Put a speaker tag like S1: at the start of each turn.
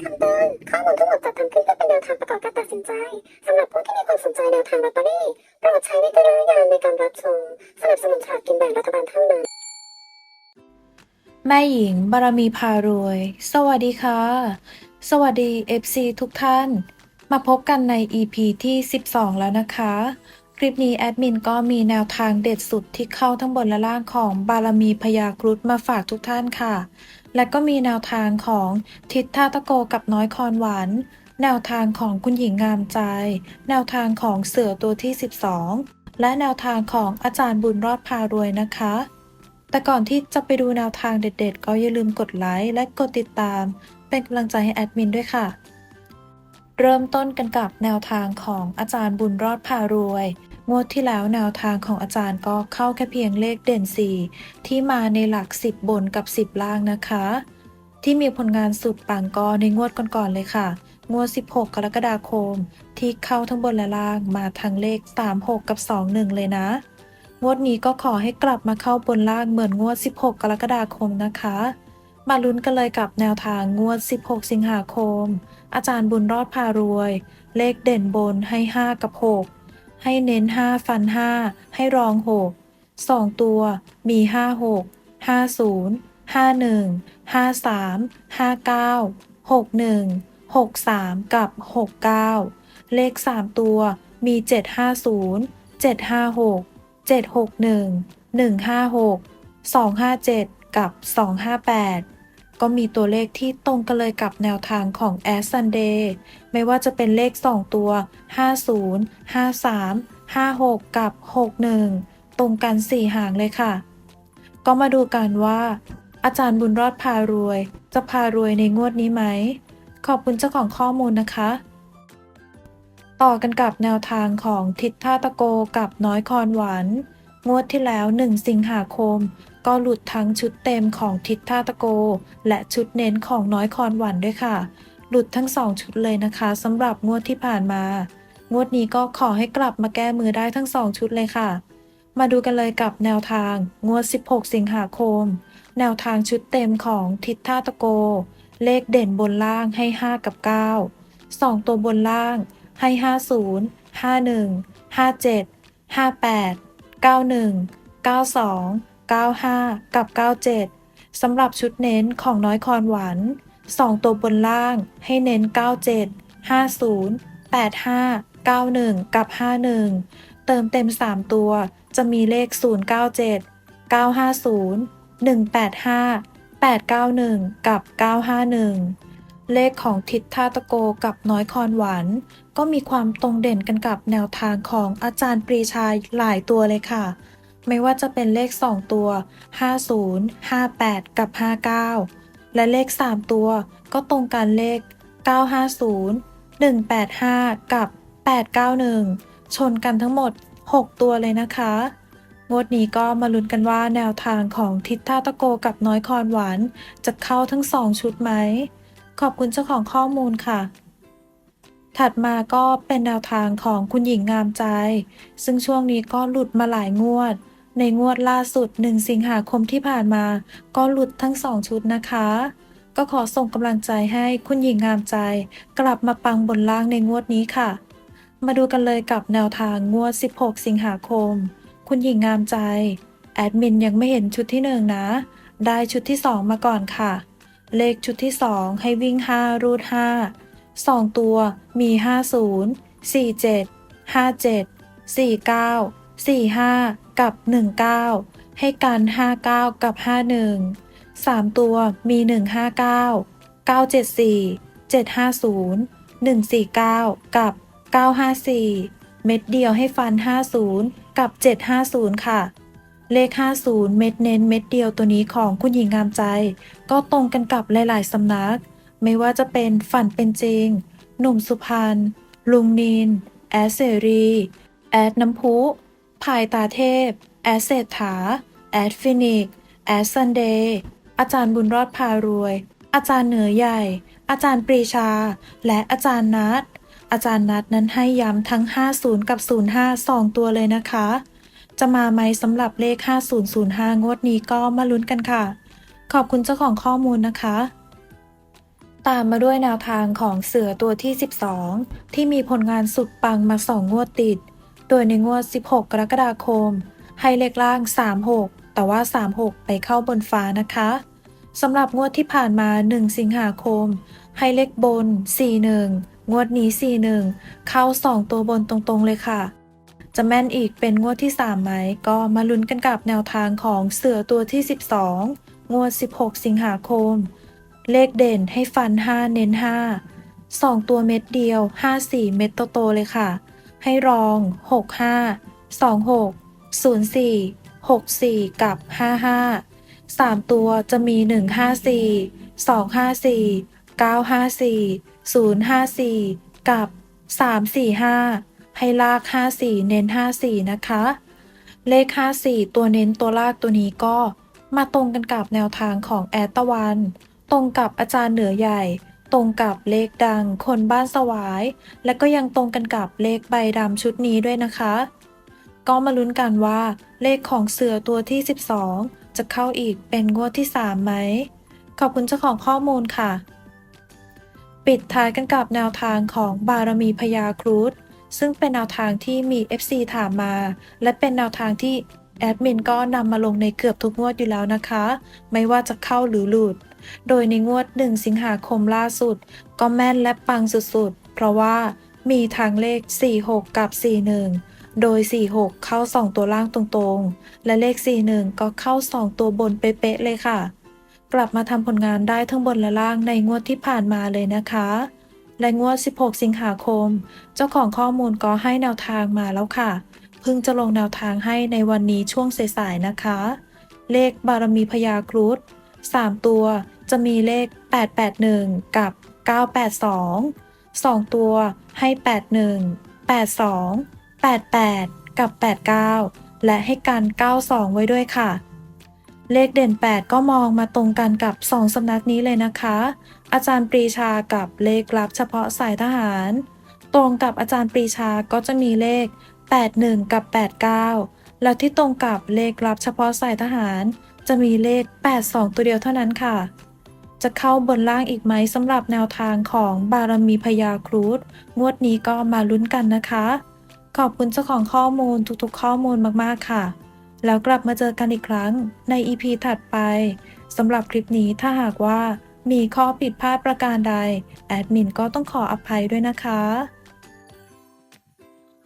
S1: คำเตือนข้อมูลทั้งหมดจัดทำขึ้นเพื่อเป็นแนวทางประกอบการตัดสินใจสำหรับผู้ที่มีความสนใจแนวทางลอตเตอรี่โปรดใช้วิจารณญาณในการรับชมสนับสนุนฉลากกินแบ่งรัฐบาลเท่านั้น
S2: แม่หญิงบารมีพารวย สวัสดีค่ะ สวัสดี FC ทุกท่าน มาพบกันใน EP ที่ 12 แล้วนะคะ คลิปนี้แอดมินก็มีแนวทางเด็ดสุดที่เข้าทั้งบนและล่างของบารมีพยาครุฑมาฝากทุกท่านค่ะ และก็มีแนวทางของทิศท่าตะโกกับน้อยคอนหวานแนวทางของคุณหญิงงามใจ แนวทางของเสือตัวที่ 12 และแนวทางของอาจารย์บุญรอดพารวยนะคะ แต่ก่อนที่จะไปดูแนวทางเด็ดๆ ก็อย่าลืมกดไลค์และกดติดตาม เป็นกำลังใจให้แอดมินด้วยค่ะ เริ่มต้นกันกับแนวทางของอาจารย์บุญรอดพารวย งวดที่แล้วแนวทางของอาจารย์ก็เข้าแค่เพียงเลขเด่น 4 ที่มาในหลัก 10 บนกับ 10 ล่างนะคะ ที่มีผลงานสุดปังก็ในงวดก่อนๆเลยค่ะ งวด 16 กรกฎาคม ที่เข้าทั้งบนและล่างมาทั้งเลข 36 กับ 21 เลยนะ งวดนี้ก็ขอให้กลับมาเข้าบนล่างเหมือนงวด 16 กรกฎาคมนะคะ มาลุ้นกันเลยกับแนวทางงวด 16 สิงหาคม อาจารย์บุญรอดพารวย เลขเด่นบนให้ 5 กับ 6 ให้เน้น 5 ฟัน 5 ให้รอง 6 2 ตัวมี 5 6 50 51 53 59 61 63 กับ 69 เลข 3 ตัวมี 750 756 761 156 257 กับ 258 ก็มีตัวเลขที่ตรงกันเลยกับแนวทางของ a s Sunday ไม่ว่าจะเป็นเลข 2 ตัว 50 53 56 กับ 61 ตรงกัน 4 หางเลยค่ะ ก็มาดูกันว่า อาจารย์บุญรอดพารวย จะพารวยในงวดนี้ไหม ขอบคุณเจ้าของข้อมูลนะคะ ต่อกันกับแนวทางของทิศท่าตะโกกับน้อยคอนหวานงวดที่แล้ว 1 สิงหาคม ก็หลุดทั้งชุดเต็มของทิศท่าตะโก และชุดเน้นของน้อยคอนหวานด้วยค่ะ หลุดทั้ง2ชุดเลยนะคะสำหรับงวดที่ผ่านมา งวดนี้ก็ขอให้กลับมาแก้มือได้ทั้ง2ชุดเลยค่ะ มาดูกันเลยกับแนวทางงวด 16 สิงหาคม แนวทางชุดเต็มของทิศท่าตะโก เลขเด่นบนล่างให้ 5 กับ 9 2 ตัวบนล่างให้ 50 51 57 58 91 92 95 กับ 97 สำหรับชุดเน้นของน้อยคอนหวาน2 ตัวบนล่างให้เน้น 97 50 85 91 กับ 51 เติมเต็ม 3 ตัวจะมีเลข 097 950 185 891 กับ 951 เลขของทิศท่าตะโกกับน้อยคอนหวานก็มีความตรงเด่นกันกับแนวทางของอาจารย์ปรีชาหลายตัวเลยค่ะ ไม่ว่าจะเป็นเลข 2 ตัว 50 58 กับ 59 และเลข 3 ตัวก็ตรงกันเลข 950 185 กับ 891 ชนกันทั้งหมด 6 ตัวเลยนะคะ งวดนี้ก็มาลุ้นกันว่าแนวทางของทิศท่าตะโกกับน้อยคอนหวาน จะเข้าทั้ง 2 ชุดไหม ขอบคุณเจ้าของข้อมูลค่ะถัดมาก็เป็นแนวทางของคุณหญิงงามใจ ซึ่งช่วงนี้ก็หลุดมาหลายงวด ในงวดล่าสุด 1 สิงหาคมที่ผ่านมา ก็หลุดทั้ง2ชุดนะคะ ก็ขอส่งกำลังใจให้คุณหญิงงามใจ กลับมาปังบนล่างในงวดนี้ค่ะ มาดูกันเลยกับแนวทางงวด 16 สิงหาคม คุณหญิงงามใจ แอดมินยังไม่เห็นชุดที่1น,นะ ได้ชุดที่2มาก่อนค่ะ เลขชุดที่2ให้วิ่ง 5 รูด 5 2 ตัวมี 50 47 57 49 45 กับ 19 ให้กัน 59 กับ 51 3 ตัวมี 159 974 750 149 กับ 954 เม็ดเดียวให้ฟัน 50 กับ 750 ค่ะ เลข 50 เม็ดเน้นเม็ดเดียวตัวนี้ของคุณหญิงงามใจ ก็ตรงกันกับหลายๆสำนัก ไม่ว่าจะเป็นฝันเป็นจริง หนุ่มสุพรรณลุงนิน แอดเสรี แอดน้ำพุ พายตาเทพ แอดเศรษฐา แอดฟินิก แอดซันเดย์ อาจารย์บุญรอดพารวย อาจารย์เหนือใหญ่ อาจารย์ปรีชา และอาจารย์นัดอาจารย์นัดนั้นให้ย้ำทั้ง 50 กับ 05 2 ตัวเลยนะคะ จะมาไหมสำหรับเลข 5005 งวดนี้ก็มาลุ้นกันค่ะ ขอบคุณเจ้าของข้อมูลนะคะตามมาด้วยแนวทางของเสือตัวที่ 12 ที่มีผลงานสุดปังมาสองงวดติด โดยในงวด 16 กรกฎาคม ให้เลขล่าง 36 แต่ว่า 36 ไปเข้าบนฟ้านะคะสำหรับงวดที่ผ่านมา 1 สิงหาคม ให้เลขบน 41 งวดนี้ 41 เข้า 2 ตัวบนตรงๆเลยค่ะ จะแม่นอีกเป็นงวดที่ 3 ไหม ก็มาลุ้นกันกับแนวทางของเสือตัวที่ 12 งวด 16 สิงหาคม เลขเด่นให้ฟัน 5 เน้น 5 2 ตัวเม็ดเดียว 54 เม็ดโตๆเลยค่ะ ให้รอง 65 26 04 64 กับ 55 3 ตัวจะมี 154 254 954 054 กับ 345 ให้ลาก 54 เน้น 54 นะคะ เลข 54 ตัวเน้นตัวลากตัวนี้ก็มาตรงกันกับแนวทางของแอดตะวัน ตรงกับอาจารย์เหนือใหญ่ ตรงกับเลขดังคนบ้านสวาย และก็ยังตรงกันกับเลขใบดำชุดนี้ด้วยนะคะ ก็มาลุ้นกันว่า เลขของเสือตัวที่ 12 จะเข้าอีกเป็นงวดที่ 3 ไหม ขอบคุณเจ้าของข้อมูลค่ะ ปิดท้ายกันกับแนวทางของบารมีพญาครุฑซึ่งเป็นแนวทางที่มี FC ถามมา และเป็นแนวทางที่แอดมินก็นำมาลงในเกือบทุกงวดอยู่แล้วนะคะ ไม่ว่าจะเข้าหรือหลุด โดยในงวด1สิงหาคมล่าสุด ก็แม่นและปังสุดๆ เพราะว่ามีทางเลข 46 กับ 41 โดย 46 เข้า 2 ตัวล่างตรงๆ และเลข 41 ก็เข้า 2 ตัวบนเป๊ะๆเลยค่ะ กลับมาทำผลงานได้ทั้งบนและล่างในงวดที่ผ่านมาเลยนะคะ และงวด 16 สิงหาคม เจ้าของข้อมูลก็ให้แนวทางมาแล้วค่ะ เพิ่งจะลงแนวทางให้ในวันนี้ช่วงสายๆนะคะ เลขบารมีพญาครุฑ 3 ตัวจะมีเลข 881 กับ 982 2 ตัวให้ 81 82 88 กับ 89 และให้กัน 92 ไว้ด้วยค่ะ เลขเด่น 8 ก็มองมาตรงกันกับ 2สำนักนี้เลยนะคะ อาจารย์ปรีชากับเลขลับเฉพาะสายทหาร ตรงกับอาจารย์ปรีชาก็จะมีเลข 81 กับ 89 แล้วที่ตรงกับเลขลับเฉพาะสายทหาร จะมีเลข 82 ตัวเดียวเท่านั้นค่ะ จะเข้าบนล่างอีกไหมสำหรับแนวทางของบารมีพญาครุฑงวดนี้ก็มาลุ้นกันนะคะ ขอบคุณเจ้าของข้อมูลทุกๆ ข้อมูลมากๆค่ะ แล้วกลับมาเจอกันอีกครั้งใน EP ถัดไปสำหรับคลิปนี้ถ้าหากว่ามีข้อผิดพลาดประการใด แอดมินก็ต้องขออภัยด้วยนะคะ